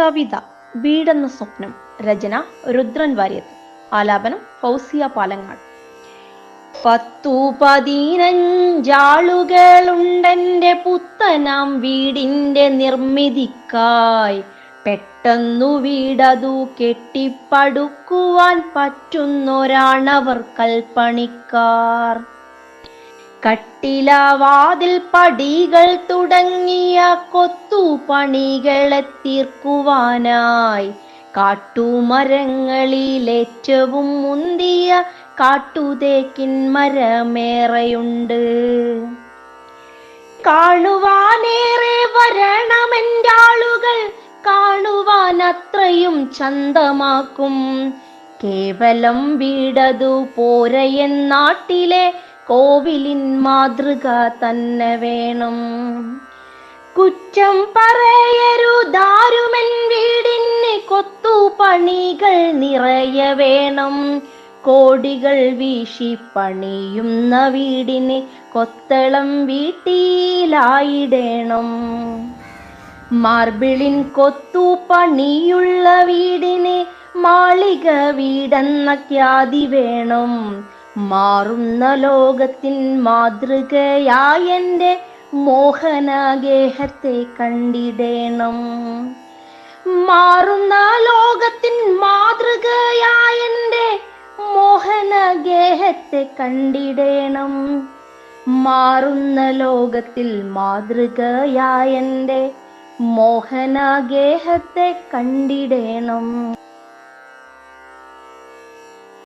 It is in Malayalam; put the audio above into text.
കവിത വീടെന്ന സ്വപ്നം രചന രുദ്രൻ വാര്യത്ത് ആലാപനം ഫൗസിയ പാലങ്ങാട്. പത്തു പതിനഞ്ചാളുകളുണ്ടെന്റെ പുത്തനാം വീടിന്റെ നിർമ്മിതിക്കായി പെട്ടെന്നു വീടതു കെട്ടിപ്പടുക്കുവാൻ പറ്റുന്നൊരാണവർ കൽപ്പണിക്കാർ. കട്ടിലവാതിൽ പടികൾ തുടങ്ങിയ കൊത്തുപണികളെ തീർക്കുവാനായി കാട്ടുമരങ്ങളിലേറ്റവും മുന്തിയ കാട്ടുതേക്കിൻ മരമേറെയുണ്ട്. കാണുവാനേറെ വരണമെന്റെ ആളുകൾ കാണുവാൻ അത്രയും ചന്തമാക്കും. കേവലം വീടതു പോരയെന്നാട്ടിലെ കോവിലിൻ മാതൃക തന്നെ വേണം. കുറ്റം പറയരുതാരുമൻ വീടിന് കൊത്തു പണികൾ നിറയ വേണം. കോടികൾ വീശി പണിയുന്ന വീടിന് കൊത്തളം വീട്ടിലായിടേണം. മാർബിളിൻ കൊത്തു പണിയുള്ള വീടിന് മാളിക വീടെന്ന ഖ്യാതി വേണം. മാറുന്ന ലോകത്തിൻ മാതൃകയായെന്റെ മോഹനാഗേഹത്തെ കണ്ടിടേണം. മാറുന്ന ലോകത്തിൻ മാതൃകയായെന്റെ മോഹനഗേഹത്തെ കണ്ടിടേണം. മാറുന്ന ലോകത്തിൽ മാതൃകയായെന്റെ മോഹനഗേഹത്തെ കണ്ടിടേണം.